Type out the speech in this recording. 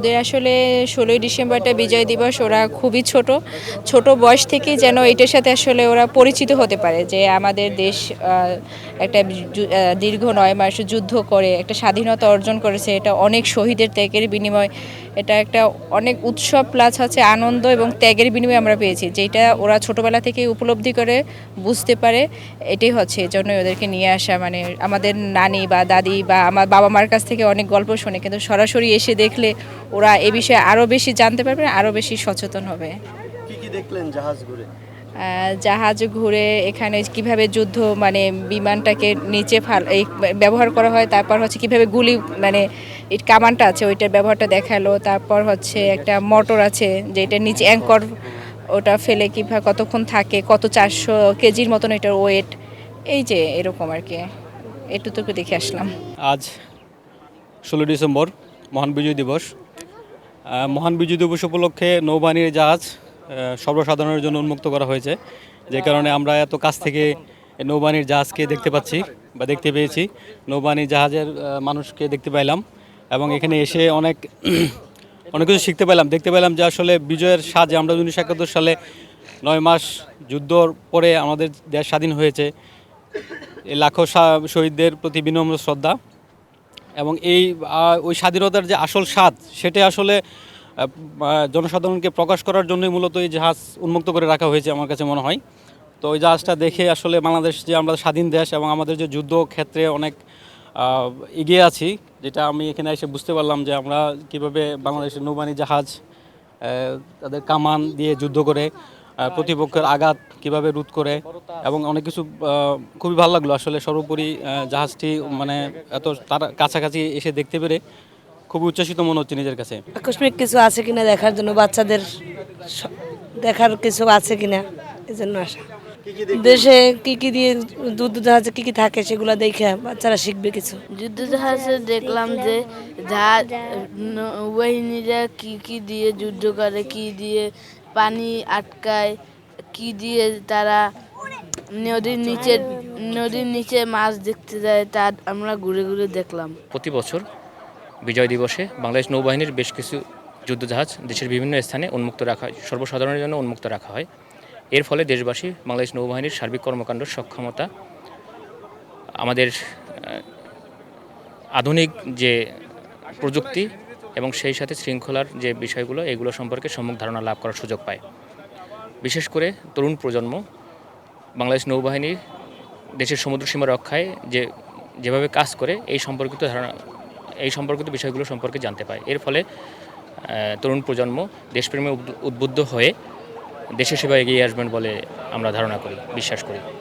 ওদের আসলে ষোলোই ডিসেম্বরটা বিজয় দিবস, ওরা খুবই ছোট। ছোট বয়স থেকেই যেন এটার সাথে আসলে ওরা পরিচিত হতে পারে যে আমাদের দেশ একটা দীর্ঘ নয় মাস যুদ্ধ করে, একটা স্বাধীনতা অর্জন করেছে, এটা অনেক শহীদের ত্যাগের বিনিময়, এটা একটা অনেক উৎসব প্লাস হচ্ছে আনন্দ এবং ত্যাগের বিনিময়ে আমরা পেয়েছি, যেটা ওরা ছোটবেলা থেকে উপলব্ধি করে, বুঝতে পারে, এটাই হচ্ছে এই জন্যই ওদেরকে নিয়ে আসা মানে আমাদের নানি বা দাদি বা আমার বাবা মার কাছ থেকে অনেক গল্প শুনে, কিন্তু সরাসরি এসে দেখলে ওরা এ বিষয়ে আরও বেশি জানতে পারবে আরও বেশি সচেতন হবে। কি কি দেখলেন জাহাজ ঘুরে? জাহাজ ঘুরে এখানে কীভাবে যুদ্ধ মানে বিমানটাকে নিচে ফাল এই ব্যবহার করা হয় তারপর হচ্ছে কীভাবে গুলি মানে এই কামানটা আছে ওইটার ব্যবহারটা দেখাল তারপর হচ্ছে একটা মোটর আছে যেটা নিচে অ্যাঙ্কর ওটা ফেলে কীভাবে কতক্ষণ থাকে কত চারশো কেজির মতন এটার ওয়েট এই যে এরকম আর কি। এটুকু দেখে আসলাম। আজ ষোলো ডিসেম্বর মহান বিজয় দিবস। মহান বিজয় দিবস উপলক্ষে নৌবাহিনীর জাহাজ সর্বসাধারণের জন্য উন্মুক্ত করা হয়েছে। যে কারণে আমরা এত কাছ থেকে নৌবাহিনীর জাহাজকে দেখতে পাচ্ছি বা দেখতে পেয়েছি। নৌবাহিনীর জাহাজের মানুষকে দেখতে পাইলাম এবং এখানে এসে অনেক অনেক কিছু শিখতে পেলাম দেখতে পেলাম যে আসলে বিজয়ের সাজে আমরা উনিশশো একাত্তর সালে নয় মাস যুদ্ধর পরে আমাদের দেশ স্বাধীন হয়েছে। এই লাখো শহীদদের প্রতি বিনম্র শ্রদ্ধা। এবং এই ওই স্বাধীনতার যে আসল স্বাদ সেটা আসলে জনসাধারণকে প্রকাশ করার জন্যই মূলত এই জাহাজ উন্মুক্ত করে রাখা হয়েছে আমার কাছে মনে হয়। তো ওই জাহাজটা দেখে আসলে বাংলাদেশ যে আমরা স্বাধীন দেশ এবং আমাদের যে যুদ্ধ ক্ষেত্রে অনেক এগিয়ে আছি, যেটা আমি এখানে এসে বুঝতে পারলাম যে আমরা কীভাবে বাংলাদেশের নৌবাহিনী জাহাজ তাদের কামান দিয়ে যুদ্ধ করে প্রতিপক্ষের আঘাত কীভাবে রোধ করে এবং অনেক কিছু খুবই ভালো লাগল আসলে সর্বোপরি জাহাজটি মানে এত তার কাছাকাছি এসে দেখতে পেরে খুবই উচ্ছ্বাসিত মনে হচ্ছে নিজের কাছে। আকস্মিক কিছু আছে কিনা দেখার জন্য বাচ্চাদের দেখার কিছু আছে কিনা এই জন্য আসা। দেশে কি কি দিয়ে যুদ্ধ জাহাজে কি কি থাকে সেগুলো দেখে বাচ্চারা শিখবে কিছু। যুদ্ধ জাহাজে দেখলাম যে জাহাজ নৌবাহিনীরা কি কি দিয়ে যুদ্ধ করে কি দিয়ে পানি আটকায়, কি দিয়ে তারা নদীর নিচে নদীর নিচে মাছ দেখতে যায়, তা আমরা ঘুরে ঘুরে দেখলাম। প্রতি বছর বিজয় দিবসে বাংলাদেশ নৌবাহিনীর বেশ কিছু যুদ্ধজাহাজ দেশের বিভিন্ন স্থানে উন্মুক্ত রাখা হয়, সর্বসাধারণের জন্য উন্মুক্ত রাখা হয়। এর ফলে দেশবাসী বাংলাদেশ নৌবাহিনীর সার্বিক কর্মকাণ্ড, সক্ষমতা, আমাদের আধুনিক যে প্রযুক্তি এবং সেই সাথে শৃঙ্খলার যে বিষয়গুলো, এগুলো সম্পর্কে সম্মুখ ধারণা লাভ করার সুযোগ পায়। বিশেষ করে তরুণ প্রজন্ম, বাংলাদেশ নৌবাহিনীর দেশের সমুদ্র সীমা রক্ষায় যে, যেভাবে কাজ করে, এই সম্পর্কিত ধারণা, এই সম্পর্কিত বিষয়গুলো সম্পর্কে জানতে পায়। এর ফলে তরুণ প্রজন্ম দেশপ্রেমে উদ্বুদ্ধ হয়ে দেশের সেবা এগিয়ে আসবেন বলে আমরা ধারণা করি, বিশ্বাস করি।